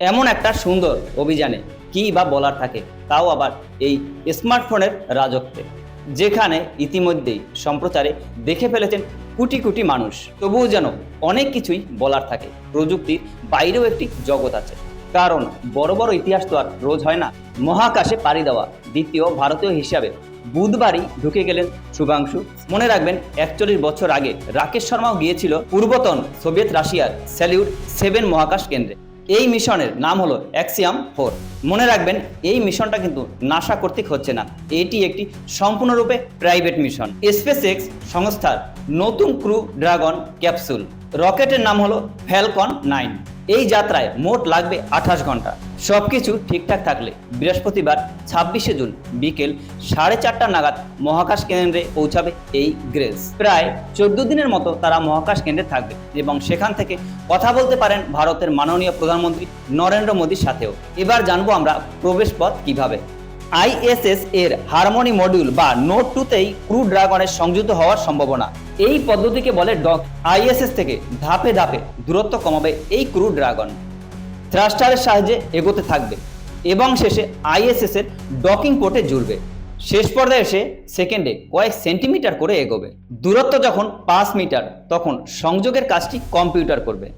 এমন একটা সুন্দর অভিযানে কি বা বলার থাকে, তাও আবার এই স্মার্টফোনের রাজত্বে, যেখানে ইতিমধ্যেই সম্প্রচারে দেখে ফেলেছেন কোটি কোটি মানুষ। তবুও যেন অনেক কিছুই বলার থাকে, প্রযুক্তির বাইরেও একটি জগৎ আছে। কারণ বড় বড় ইতিহাস তো আর রোজ হয় না। মহাকাশে পাড়ি দেওয়া দ্বিতীয় ভারতীয় হিসাবে বুধবারই ঢুকে গেলেন শুভাংশু। মনে রাখবেন, একচল্লিশ বছর আগে রাকেশ শর্মাও গিয়েছিল পূর্বতন সোভিয়েত রাশিয়ার স্যালিউট সেভেন মহাকাশ কেন্দ্রে। এই মিশনের নাম হলো অ্যাক্সিয়াম ফোর। মনে রাখবেন, এই মিশনটা কিন্তু নাসা কর্তৃক হচ্ছে না। এটি একটি সম্পূর্ণরূপে প্রাইভেট মিশন। স্পেস এক্স সংস্থার নতুন ক্রু ড্রাগন ক্যাপসুল। রকেটের নাম হলো ফ্যালকন নাইন। এই যাত্রায় মোট লাগবে আঠাশ ঘণ্টা। সবকিছু ঠিকঠাক থাকলে বৃহস্পতিবার ছাব্বিশে জুন বিকেল সাড়ে চারটা নাগাদ মহাকাশ কেন্দ্রে পৌঁছাবে এই গ্রেস। প্রায় চোদ্দ দিনের মতো তারা মহাকাশ কেন্দ্রে থাকবে এবং সেখান থেকে কথা বলতে পারেন ভারতের মাননীয় প্রধানমন্ত্রী নরেন্দ্র মোদীর সাথেও। এবার জানব আমরা প্রবেশ পথ কীভাবে। আইএসএস এর হারমোনি মডিউল বা নোট টুতেই ক্রু ড্রাগনের সংযুক্ত হওয়ার সম্ভাবনা। এই পদ্ধতিকে বলে ডক আইএসএস থেকে ধাপে ধাপে দূরত্ব কমাবে এই ক্রু ড্রাগন। থ্রাস্টারের সাহায্যে এগোতে থাকবে এবং শেষে আইএসএস এর ডকিং পোর্টে জুড়বে। শেষ পর্যায়ে এসে সেকেন্ডে কয়েক সেন্টিমিটার করে এগোবে। দূরত্ব যখন পাঁচ মিটার, তখন সংযোগের কাজটি কম্পিউটার করবে।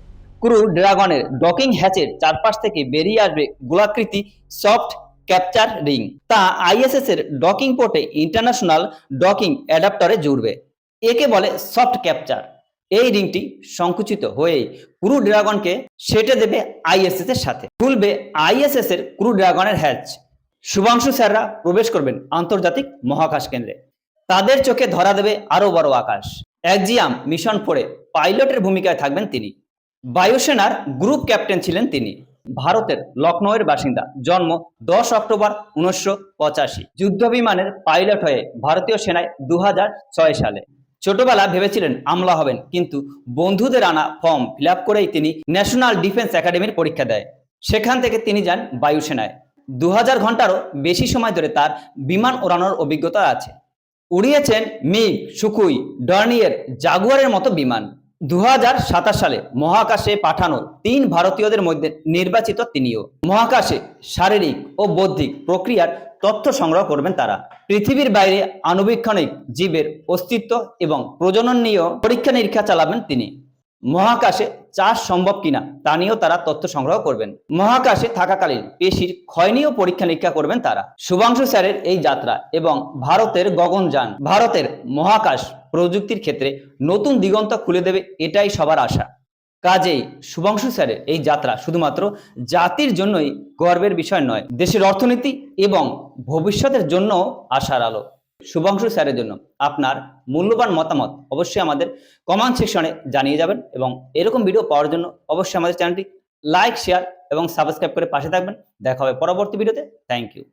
ক্রু ড্রাগনের ডকিং হ্যাচের চারপাশ থেকে বেরিয়ে আসবে গোলাকৃতি সফট ক্যাপচার রিং তা আইএসএস এর ডকিং পোর্টে ইন্টারন্যাশনাল ডকিং অ্যাডাপ্টারে জুড়বে। একে বলে সফট ক্যাপচার এই রিংটি সংকুচিত হয়ে ক্রু ড্রাগনকে সেটে দেবে আইএসএস এর সাথে। খুলবে আইএসএস এর ক্রু ড্রাগনের হ্যাচ শুভাংশু স্যাররা প্রবেশ করবেন আন্তর্জাতিক মহাকাশ কেন্দ্রে। তাদের চোখে ধরা দেবে আরও বড় আকাশ। একজিয়াম মিশন ফোরে পাইলটের ভূমিকায় থাকবেন তিনি। বায়ুসেনার গ্রুপ ক্যাপ্টেন ছিলেন তিনি। ভারতের লখনৌয়ের বাসিন্দা। জন্ম দশ অক্টোবর উনিশশো পঁচাশি। যুদ্ধ বিমানের পাইলট হয়ে ভারতীয় সেনায় দু সালে। ছোটবেলা ভেবেছিলেন আমলা হবেন, কিন্তু বন্ধুদের আনা ফর্ম ফিল করেই তিনি ন্যাশনাল ডিফেন্স একাডেমির পরীক্ষা দেয়। সেখান থেকে তিনি যান বায়ুসেনায় দু হাজার ঘন্টারও বেশি সময় ধরে তার বিমান ওড়ানোর অভিজ্ঞতা আছে। উড়িয়েছেন মিগ, সুকুই, ডর্নিয়ের, জাগুয়ারের মতো বিমান। দুহাজার সাতাশ সালে মহাকাশে পাঠানো তিন ভারতীয়দের মধ্যে নির্বাচিত তিনিও। মহাকাশে শারীরিক ও বৌদ্ধিক প্রক্রিয়ার তথ্য সংগ্রহ করবেন তারা। পৃথিবীর বাইরে আনুবীক্ষণিক জীবের অস্তিত্ব এবং প্রজনন নিয়েও পরীক্ষা নিরীক্ষা চালাবেন তিনি। মহাকাশে চাষ সম্ভব কিনা তা নিয়েও তারা তথ্য সংগ্রহ করবেন। মহাকাশে থাকাকালীন পেশির ক্ষয় নিয়েও পরীক্ষা নিরীক্ষা করবেন তারা। শুভাংশু স্যারের এই যাত্রা এবং ভারতের গগনযান ভারতের মহাকাশ প্রযুক্তির ক্ষেত্রে নতুন দিগন্ত খুলে দেবে এটাই সবার আশা। কাজেই শুভাংশু স্যারের এই যাত্রা শুধুমাত্র জাতির জন্যই গর্বের বিষয় নয়, দেশের অর্থনীতি এবং ভবিষ্যতের জন্য আশার আলো। শুভাংশু স্যারের জন্য আপনার মূল্যবান মতামত অবশ্যই আমাদের কমেন্ট সেকশনে জানিয়ে যাবেন এবং এরকম ভিডিও পাওয়ার জন্য অবশ্যই আমাদের চ্যানেলটি লাইক শেয়ার এবং সাবস্ক্রাইব করে পাশে থাকবেন। দেখা হবে পরবর্তী ভিডিওতে থ্যাংক ইউ